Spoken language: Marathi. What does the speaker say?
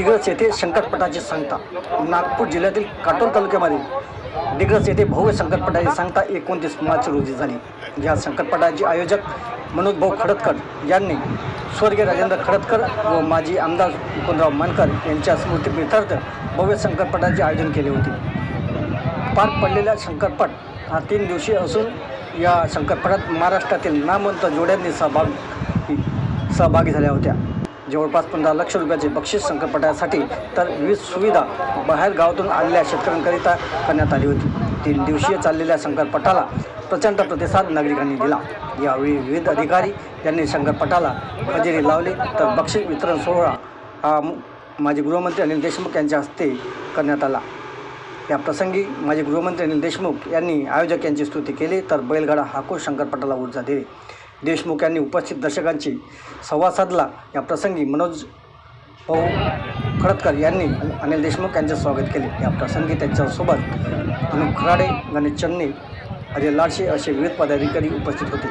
दिग्रस येथे संकटपटाची सांगता. नागपूर जिल्ह्यातील काटोल तालुक्यामध्ये दिग्रस येथे भव्य संकटपटाची सांगता एकोणतीस मार्च रोजी झाली. या संकटपटाचे आयोजक मनोज भाऊ खडतकर यांनी स्वर्गीय राजेंद्र खडतकर व माजी आमदार मुकुंदराव मानकर यांच्या स्मृतीप्रित्यर्थ भव्य संकटपटाचे आयोजन केले होते. पार पडलेला शंकरपट हा तीन दिवशी असून या शंकरपटात महाराष्ट्रातील नामवंत जोड्यांनी सहभाग सहभागी झाल्या होत्या. जवळपास पंधरा लक्ष रुपयाचे बक्षीस संकटपटासाठी तर विविध सुविधा बाहेर गावातून आलेल्या शेतकऱ्यांकरिता करण्यात आली होती. तीन दिवसीय चाललेल्या संकटपटाला प्रचंड प्रतिसाद नागरिकांनी दिला. यावेळी विविध अधिकारी यांनी शंकरपटाला हजेरी लावली. तर बक्षीस वितरण सोहळा हा माजी गृहमंत्री अनिल देशमुख यांच्या हस्ते करण्यात आला. या प्रसंगी माजी गृहमंत्री अनिल देशमुख यांनी आयोजक यांची स्तुती केली. तर बैलगाडा हाको शंकरपटाला ऊर्जा दिली. देशमुख यांनी उपस्थित दर्शकांची संवाद साधला. या प्रसंगी मनोज भाऊ खडतकर यांनी अनिल देशमुख यांचे स्वागत केले. या प्रसंगी त्यांच्यासोबत अनुप खराडे गणेश चन्ने अजय लाडशे असे विविध पदाधिकारी उपस्थित होते.